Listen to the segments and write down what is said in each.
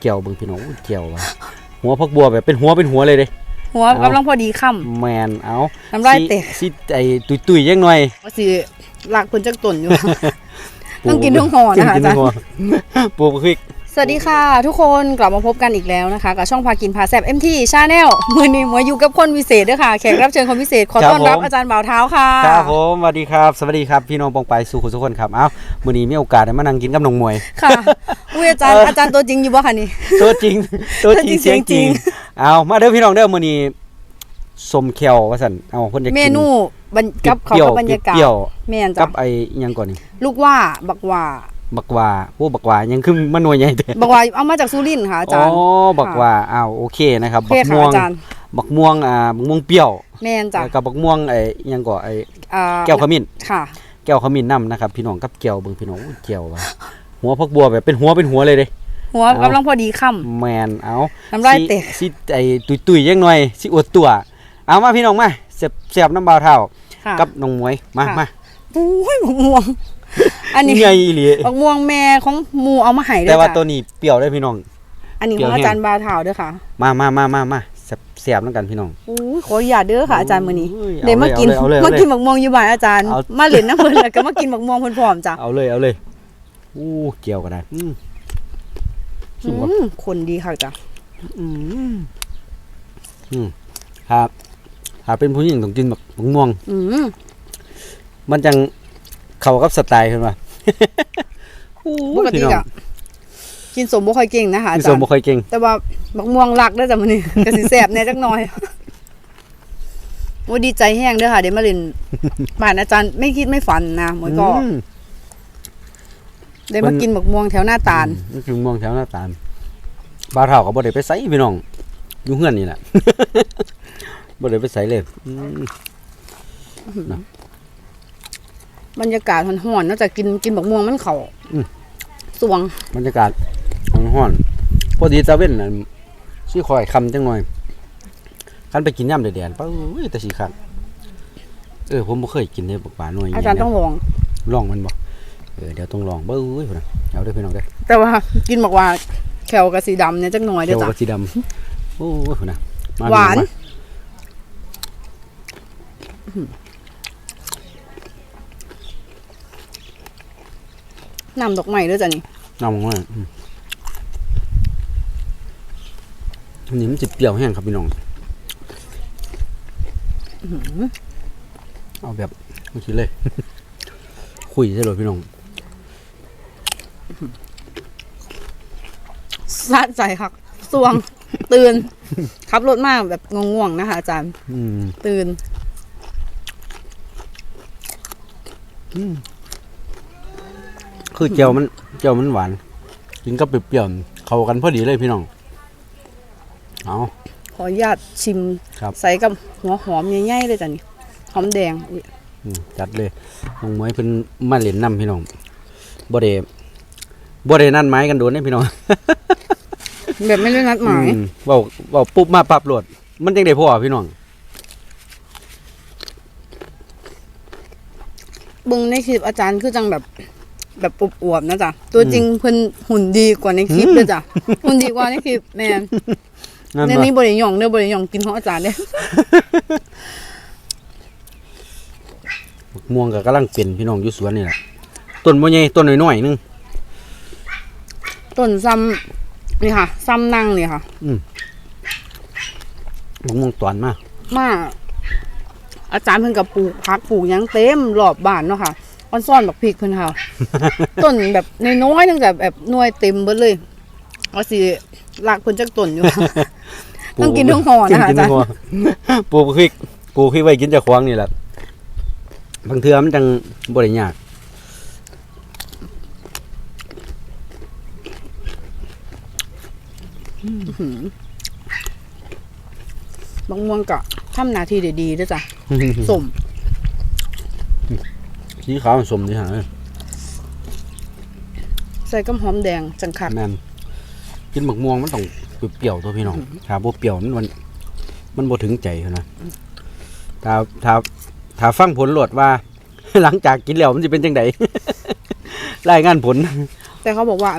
เกี่ยวเบิ่งพี่น้องอู้เกี่ยวว่ะหัวพักบัวแบบเป็นหัวเป็นหัวเลยเด้ หัวเอากำลังพอดีค่ำแมนเอาน้ำลายแตกสิสิไอ้ตุยๆยังหน่อยว่าสิลากเพิ่นจักต้นอยู่ ต้องกินทั้งห่อนะคะกินทั้งห่อปลูกพริกส วัสดีค่ะ ทุกคนกลับมาพบกันอีกแล้วนะคะ กับช่องพากินพาแซบ MT Channel มือนี้หมวยอยู่กับคนพิเศษด้วยค่ะ แขกรับเชิญคนพิเศษ ขอต้อนรับอาจารย์บ่าวเท้าค่ะครับผมสวัสดีครับ สวัสดีครับ พี่น้องปองไปสู่คุณทุกคนครับเอ้ามื้อนี้มีโอกาสได้มานั่งกินกับน้องมวยค่ะอุ้ยอาจารย์อาจารย์ตัวจริงอยู่บ่คะนี่ตัวจริงตัวจริงตัวจริงเสียงจริงเสียงจริงเอามาเด้อพี่น้องเด้อมื้อนี้สมเขียวว่าซั่นเอาเพิ่นจะกินเมนูบรรกับเขาเปรี้ยวกับบรรยากาศเปรี้ยวแม่นกัจ้ะบไอ้อิหยังก่อนนี่ลูกว่าบักว่า บักหว่าพวกบักหว่ายังคือมันหน่วยใหญ่แต่บักว่าเอามาจากสุรินทร์ค่ะอาอ๋จาอรย์บักหว่าอ้าวโอเคนะครับโอบัเคกค่ะม่วงอาจารย์บักม่วงอ่าบักม่วงเปรี้ยวแม่นจ้ะแล้วกับบักม่วงไอ้อิหยังก่อไอ้อ่าแก้วขมิ้นค่ะ แก้วขมิ้นนํนะครับพี่น้องกับแก้วเบิ่งพี่น้องอู้แก้วว่ะหัวพักบัวแบบเป็นหัวเป็นหัวเลยเด้หัวเอากำลังพอดีค่ำแมนเอาน้ำลายแตกสิสิไอ้ตุยๆยังหน่อยสิอวดตัว เอามาพี่น้องมาเสียบเสียบน้ำบาวเท่าค่ะกับน้องมวยมาค่ะมาอุ้ยบักม่วง อันนี้ใหญ่อีหลีบักม่วงแม่ของหมูเอามาให้เด้แต่อว่าจ้ะตัวนี้เปรี้ยวได้อพี่น้อง อันนี้เปรี้ขยอวงแห้งอาจารย์บาวเถาเด้อค่ะ มามามามามาเสียบเสียบน้ำกันพี่น้องอู้ยขออนุญาตเด้อค่ะอาจารย์มื้อนี้โอ้ยเดี๋ยวมากินเอาเลยเอาเลยมาเอาเลยกินบักม่วงอยู่บ้านอาจารย์เอามาเล่นน้ำเพิ่นแล้วก็มากินบักม่วงเพิ่นพร้อมจ้ะเอาเลยเอาเลยอู้เกี่ยวก็ได้อืมชิมก่อนอืมคนดีค่ะจ้ะอืมอืมครับถ้าเป็นผู้หญิงต้องกินแบบมะม่วง อืมมันจัง เข้ากับสไตล์ขึ้นมาอู้ปกติพี่น้องก็กินสมบ่ค่อยเก่งนะคะอาพี่จาสรมย์บ่ค่อยเก่ง แต่ว่าบักม่วงรักเด้อจ้ะมื้อนี้ ก็สิแซ่บแหน่จักหน่อยว่าดีใจแห้งเด้อค่ะเดี๋ยวมาเล่นบ้านอาจารย์ไม่คิดไม่ฝันนะหมวยก็อืมได้มากินบักม่วงแถวหน้าตาล นี่คือม่วงแถวหน้าตาลบ้าวเท่าก็บ่ได้ไปไสพี่น้องอยู่เฮือนนี่แหละ บ่ได้ไปไสเลยอืม บรรยากาศร้อนๆนอกจากกินกินบักม่วงมันเข้าอืม สวงบรรยากาศร้อนๆพอดีตะเว้นน่ะสิคอยคำจังหน่อยคันไปกินย่ำแดดๆปะเอ้ยแต่สิคักเออผมบ่เคยกินเด้บักหวานหน่วยอาจารย์ต้องลอง ลองมันบ่เออเดี๋ยวต้องลองเบ้ยพุ่นน่ะเอาเด้อพี่น้องเด้อแต่ว่ากินบอกว่าแขวกับสีดำเนี่ยจักหน่อยเด้เดี๋อยวจ้ะ กับสีดำโอ้ยพุ่นน่ะมหวานพี่องม น้ำดอกไม้เด้อจ้ะนี่เอามาอืมอันนี้มันจะเปรี้ยวแห้งครับพี่น้องเอาแบบเมื่อกี้เลย คุยใช่เลยพี่น้อง สะใจคักสวง ตื่น ขับรถมาแบบง่วงๆนะคะอาจารย์ อืม ตื่น คือเจียวมันเจียวมันหวาน กินก็เปรี้ยวๆเข้ากันพอดีเลยพี่น้อง เอา ขออนุญาตชิมครับ ใส่กับหัวหอมใหญ่ๆเลยจ้ะนี่หอมแดงอุ๊ยอืมจัดเลยน้องหมวยเพิ่นมาเล่นน้ำพี่น้องบ่ได้บ่ได้นัดหมายกันโดนเด้พี่น้อง แบบไม่ได้นัดหมายอืเว้าเว้าปุ๊บมาปั๊บโหลดมันจังได้พ่อพี่น้อง เบิ่งในคลิปอาจารย์คือจังแบบ แบบปุบอวบๆนะจ๊ะตัวจริงเพิ่นหุ่นดีกว่าในคลิปเลยจ้ะหุ่นดีกว่าในคลิปแม่นนั่นในบ่นี้บริยองเด้อบริยองกินของอาจารย์เด้ม่วงก็กำลังเป็นพี่น้องอยู่สวนนี่แหละต้นบ่ใหญ่ต้นน้อยๆนึงต้นซ้ำนี่ค่ะซ้ำนั่งนี่ค่ะมะม่วงตอนมามาอาจารย์เพิ่นกับปลูกพักปลูกหยังเต็มรอบบ้านเนาะค่ะ ออนซ่อนบักพริกเพิ่นค่ะ ต้นแบบน้อยๆตั้งแต่แบบหน่วยเต็มเบิดเลยว่าสิลากเพิ่นจักต้นอยู่ ต้องกินทั้งห่อนะคะกิอาจารย์ทั้งห่อปลูกพริกปลูกพริกไว้กินเจ้าของนี่แหละบางเทื่อมันจังบ่ได้ยากบางม่วงก็ทำหน้าที่ได้ดีเด้อจ้ะสม สีขาวสมนี่ฮะใส่กับหอมแดงจังคักแม่นกินหมกม่วงมันต้องเปรี้ยวๆตัวพี่น้องถ้าบ่เปรี้ยวมันมันมันบ่ถึงใจเขานะถ้าถ้าถ้าฟังผลโหลดว่า หลังจากกินแล้วมันจะเป็นจังไดรายงานผล แต่เขาบอกว่า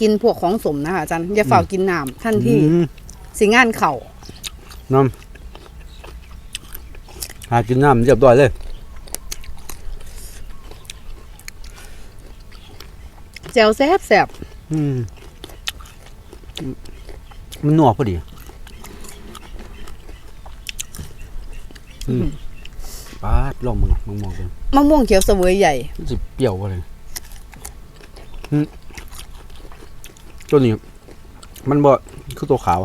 กินพวกของสมนะคะอาจารย์อย่าฝ่ากินน้ำท่านที่สิงานเข่าน้ำหากินน้ำเรียบร้อยเลย แจวแซบแซบอืมมันนัวพอดีอืมปาดลองมึงมึงมองกันมะม่วงเขียวเสวยใหญ่ มันสิเปรี้ยวกว่าเลยอืมตัวนี้ มันบ่คือตัวขาว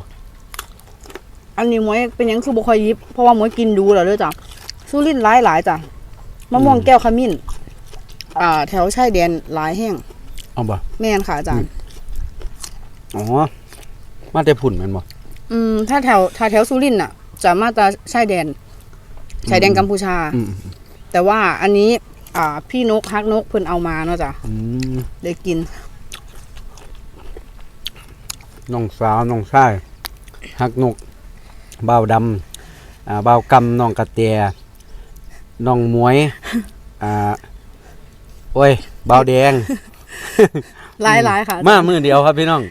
อันนี้หมวยเป็นหยังคือบ่ค่อยยิบ เพราะว่าหมวยกินดูแล้วเด้อจ้ะสุรินทร์หลายหลายๆจ้ะมะม่วงแก้วขมิ้น อ่า แถวชายแดนหลายแห้ง เอาบ่แม่นค่ะอาจารย์ อ๋อ มาแต่ผุ่นแมันบ่อืม ถ้าแถวถ้าแถวสุรินทร์น่ะ จะมาตราชายแดนชายแดนกัมพูชา อืมแต่ว่าอันนี้ อ่า พี่นกฮักนกเพิ่นเอามาเนาะจ้ะอืมได้กิน น้องสาวน้องชายฮักนกบ่าวดำอ่าบ่าวกำน้องกระเตียน้องหมวย อ่าโอ้ยบ่าวแดง หลายหลายๆค่ะ มามือเดียวครับพี่น้อง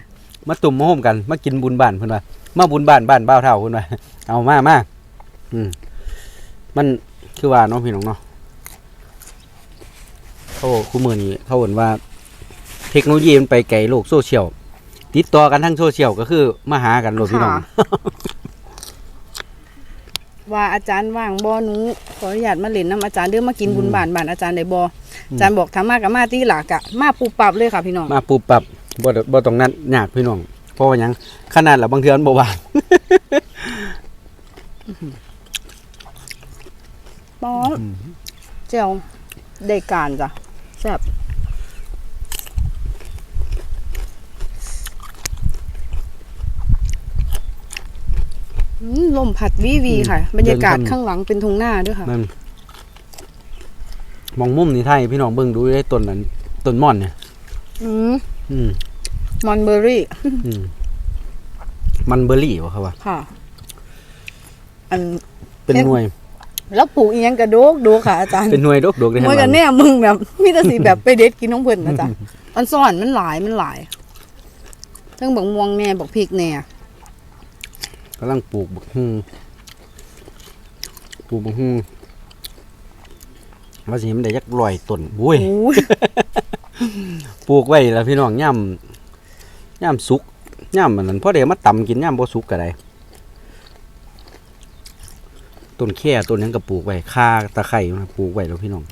มาตุ่มมาโฮมกัน มากินบุญบ้านเพิ่นว่ามาบุญบ้านบ้านบ้าวเท่าเพิ่นว่าเอามามาอืมมันคือว่าเน้องพี่น้องเนาะเขาคู่มือนี้เขาเห็นว่า เทคโนโลยีมันไปไกลโลกโซเชียลติดต่อกันทั้งโซเชียลก็คือมาหากันโลดพี่น้องค่ะ ว่าอาจารย์ว่างบ่หนูขออนุญาตมาเล่นน้ำอาจารย์เด้อมากินบุญบานบานอาจารย์ได้บ่อาจารย์บอกทามากับมาที่หลักอะมาปูปรับเลยค่ะพี่น้องมาปูปรับบ่ได้บ่ต้องนัดยากพี่น้องเพราะว่าหยังขนาดละบางเทื่อมันบ่ว่างป๊อดเจ้าได้การจ้ะแซ่บ ลมพัดวีวีค่ะ บรรยากาศเดินทำข้างหลังเป็นทุ่งนาด้วยค่ะนั่นมองมุมนี่ไทยพี่น้องเบิ่งดูได้ต้นนั้นต้นม่อนเนี่ยอืมอืมมอนเบอร์รี่ อืมมันเบอร์รี่วะครับว่าค่ะ อันเป็นเอ๊ะหน่วย แล้วปลูกอีหยังกระโดกโดกค่ะอาจารย์เป็นหน่วยดกดกได้เมื่อทั้งกันนแน่มึงแบบมีแต่สีแบบไปเด็ดกินน้องเพิ่นนะจ๊ะอันซ่อนมันหลายมันหลายทั้งบักม่วงแน่บักพริกแน่ กำลังปลูกบักฮุงปลูกบักฮุงว่าสิมันได้ยักลอยต้นบุ้ยโอ้ยปลูกไว้แล้วพี่น้องย่ำย่ำสุกย่ำมันนั้นพอเดี๋ยวมาตำกินย่ำบ่สุกก็ได้ต้นแค่ต้นหยังก็ปลูกไว้ค่าตะไคร้นะปลูกไว้แล้วพี่น้อง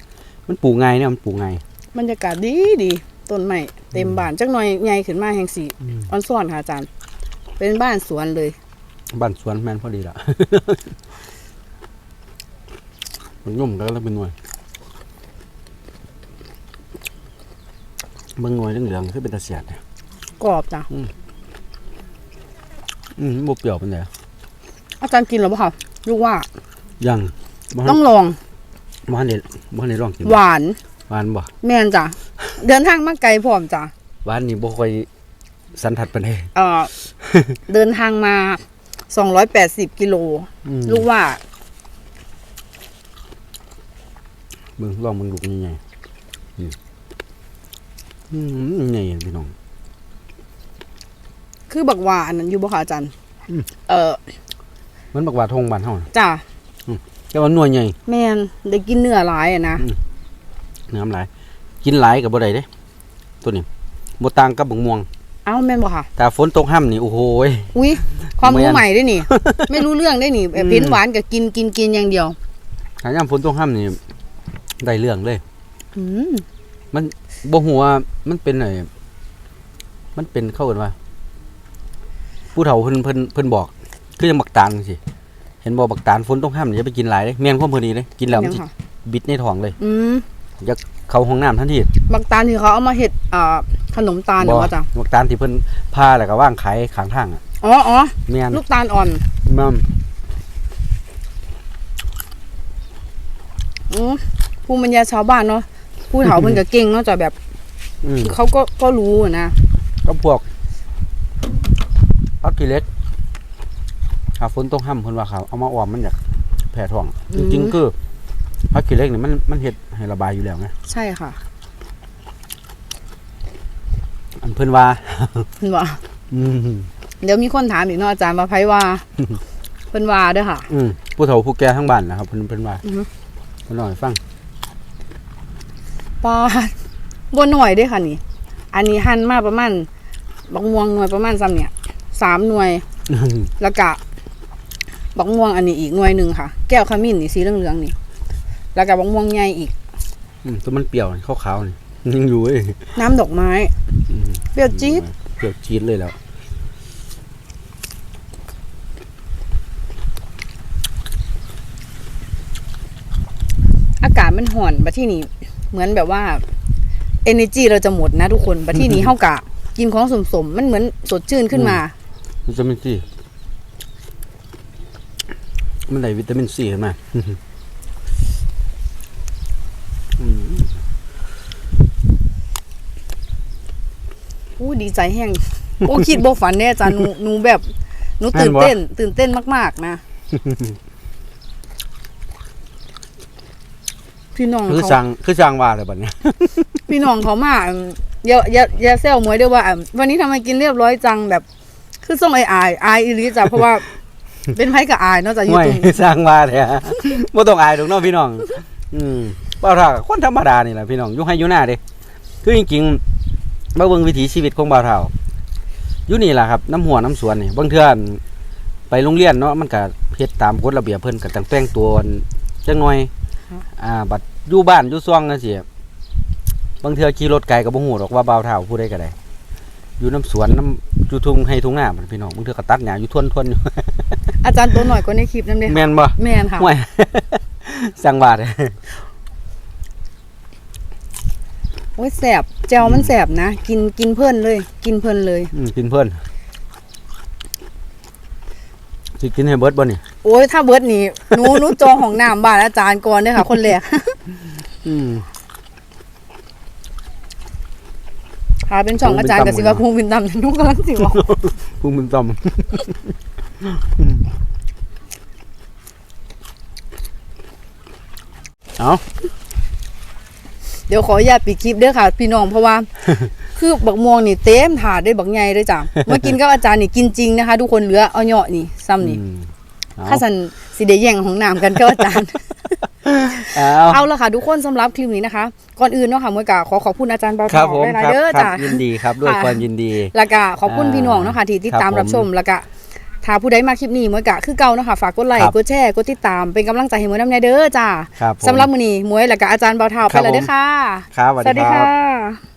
มันปลูกง่ายเนี่ยมันปลูกง่ายบรรยากาศดีดีต้นไม้เต็มบ้านจักหน่อยใหญ่ขึ้นมาแห่งสีออนซ่อนค่ะอาจารย์ เป็นบ้านสวนเลย บ้านสวนแม่นพอดีละมันย่อมกันแล้วเป็นหน่วยเบางหน่วยเหลืองๆคือเป็นตะเสียดเนี่ยกรอบจ้ะอืมบ่เปรี้ยวปานใดอาจารย์กินหรือเปล่าคะลูกว่ายังบ่ต้องลองบ่ทันได้บ่ทันได้ลองกินหวาน หวานบ่แม่นจ้ะเดินทางมาไกลพร้อมจ้ะหวานนี่บ่ค่อยสันทัดปานใดเอ่อ เดินทางมา 280กิโลอืมลูกว่าเบิ่งลองเบิ่งลูกใหญ่ๆอืมอืมใหญ่พี่น้อง คือบักหวาอันนั้นอยู่บ่คะอาจารย์อืมเออมันบักหว่าทงบ้านเฮาน่ะจ้ะแต่ว่าหน่วยใหญ่แม่นได้กินเนื้อหลายอะนะเนื้อมันหลาย กินหลายก็บ่ได้เด้ ตัวนี้บ่ต่างกับบักม่วง เอ้าแม่นบ่ค่ะถ้าฝนตกห่ํนี่โอ้โหย อุ้ยความแม่รู้นใหม่ด้วยนี่ ไม่รู้เรื่องได้นี่แบบอืมเผ็ดหวานกับกินกินกินอย่างเดียวถ้ายามฝนตกห่ํนี่ได้เรื่องเลย อืมบ่ฮู้ว่ามันเป็นไอ้มันเป็นเข้ากันว่า ผู้เฒ่าเพิ่นเพิ่นเพิ่นบอก คือจังบักตาลจังซี่เห็นบ่บักตาลฝนตกห่ํนี่อย่าไปกินหลายเด้แม่นความเพิ่นนี่เด้กินแล้วมันยังสิค่ะบิดในท้องเลย อืม เข้าห้องน้ำทันทีบักตาลที่เขาเอามาเฮ็ดอ่าขนมตาลเหรอว่าจ้ะบักตาลที่เพิ่นพาแล้วก็ว่างขายข้างทางอะอ๋ออ๋อแม่นลูกตาลอ่อนแม่นอืมภูมิปัญญาชาวบ้านเนาะผู้เฒ่าเพิ่นก็เก่งเนาะจ้ะแบบอืมเขาก็ก็รู้อะนะก็พวกพักกิเล็กถ้าฝนตกห่ํเพิ่นว่าเขาเอามาออมมันอยากแผ่ท้องจริงๆคือ พักกิเล็กนี่มันมันเฮ็ดให้ระบายอยู่แล้วไงใช่ค่ะอันเพิ่นว่า เพิ่นว่า อืมเดี๋ยวมีคนถามอีกเนาะอาจารย์ว่าไผว่า เพิ่นว่าเด้อค่ะ อืมผู้เฒ่าผู้แก่ทั้งบ้านนะครับเพิ่นเพิ่นว่าอือฮึ เพิ่นเล่าให้ฟังปลาบ่หน่อยเด้อค่ะนี่ อันนี้หั่นมาประมาณบักม่วงหน่วยประมาณซ้ำเนี่ยสามหน่วย แล้วก็บักม่วงอันนี้อีกหน่วยหนึ่งค่ะ แก้วขมิ้นนี่สีเหลืองๆนี่ แล้วก็บักม่วงใหญ่อีกอืมตัวมันเปรี้ยวนี่ขาวๆนี่ยังอยู่เว้ยน้ำดอกไม้ อืมเปรี้ยวจี๊ดเปรี้ยวจี๊ดเลยแล้ว อากาศมันห่อนบัดที่นี่เหมือนแบบว่า energy เราจะหมดนะทุกคนบัดที่นี้ เฮากะกินของสมๆมันเหมือนสดชื่นขึ้นมา วิตามินซีมันได้วิตามินซีขึ้นมาอืม อู้ดีใจแห้งโอ้คิดบ่ฝันแน่จ้ะหนูหนูแบบหนูตื่นเต้น ตื่นเต้นมาก ๆ นะ พี่น้องคือเขาสั่งคือสั่งว่าเลยบัดเนี้ยพี่น้องเขามาอืมอย่าอย่าอย่าแซวหมวยด้วยว่าอืมวันนี้ทำไมกินเรียบร้อยจังแบบ คือส่งไออายอายอีหลีจ้ะเพราะว่า เป็นไผกับอายเนอกจากยูไม่ทูบสร้างว่าแท้บ่ต้องอายดอกเนาะพี่น้อง อืมเบ่าวเท่าก็คนธรรมดานี่แหละพี่น้องอยู่ให้อยู่หน้าเด้คือจริงๆ มาเบิ่งวิถีชีวิตของบ่าวเท่าอยู่นี่ล่ะครับน้ำหัวน้ำสวนนี่บางเทื่ออั่นไปโรงเรียนเนาะมันก็เฮ็ดตามกฎระเบียบเพิ่นก็ต้องแต่งตัวจังหน่อยอ่าบัดอยู่บ้านอยู่ซ่องจังซี่บางเทื่อขี่รถไกลก็บ่ฮู้ดอกว่าบ่าวเท่าผู้ใดก็ได้อยู่น้ำสวนน้ำอยู่ทุ่งให้ทุ่งนาบัดพี่น้องบางเทื่อก็ตัดหญ้าอยู่ทวนๆอยู่อาจารย์ตัวหน่อยกว่าในคลิปนั่นเด้แม่นบ่แม่นค่ะห่วยสั่งบาทเลย โอ้ยแสบแจวมันแสบนะ กินกินเพิ่นเลย กินเพิ่นเลย อืมกินเพื่อนสิกินให้เบิร์ดบ่นี่โอ้ยถ้าเบิร์ดนี่หนูหนูจองของน้ำบ้านอาจารย์ก่อนเด้อค่ะ คนแรก อืม ค่ะ เป็นช่องอาจารย์กับสิว่าภูมิพินตำหนูกำลังสิบอกพุงมันต่อมเอา เดี๋ยวขออนุญาตปิดคลิปเด้อค่ะ พี่น้องเพราะว่า คือบักม่วงนี่เต็มถาดด้วยบักใหญ่เลยจ้ะมากินกับอาจารย์นี่กินจริงนะคะ ทุกคนเหลือเอาเหยาะนี่ซ้ำนี่อืมเอาข้าสันสิเดแย่งของน้ำกันกับอาจารย์เอา เอาละค่ะทุกคนสำหรับคลิปนี้นะคะ ก่อนอื่นเนาะค่ะมวยกาขอขอบคุณอาจารย์เบาครับเทาผมหลายครัๆเด้อครัจ้ะยินดีครับด้วยค่ะ ความยินดี แล้วก็ขอบคุณอ่าพี่น้องเนาะค่ะที่ติดตามครับรับชมผมแล้วก็ ถ้าผู้ใดมาคลิปนี้มวยกะคือเก่าเนาะค่ะฝากกดไลครัค์บกดแชร์ กดติดตาม เป็นกำลังใจให้มวยน้ำแน่เด้อจ้าครับผมสำหรับมื้อนี้มวยแล้วก็อาจารย์เบาเทาคไปรับแล้วเด้อค่ะ ครับสวัสสวัสดีดีครัค่บะ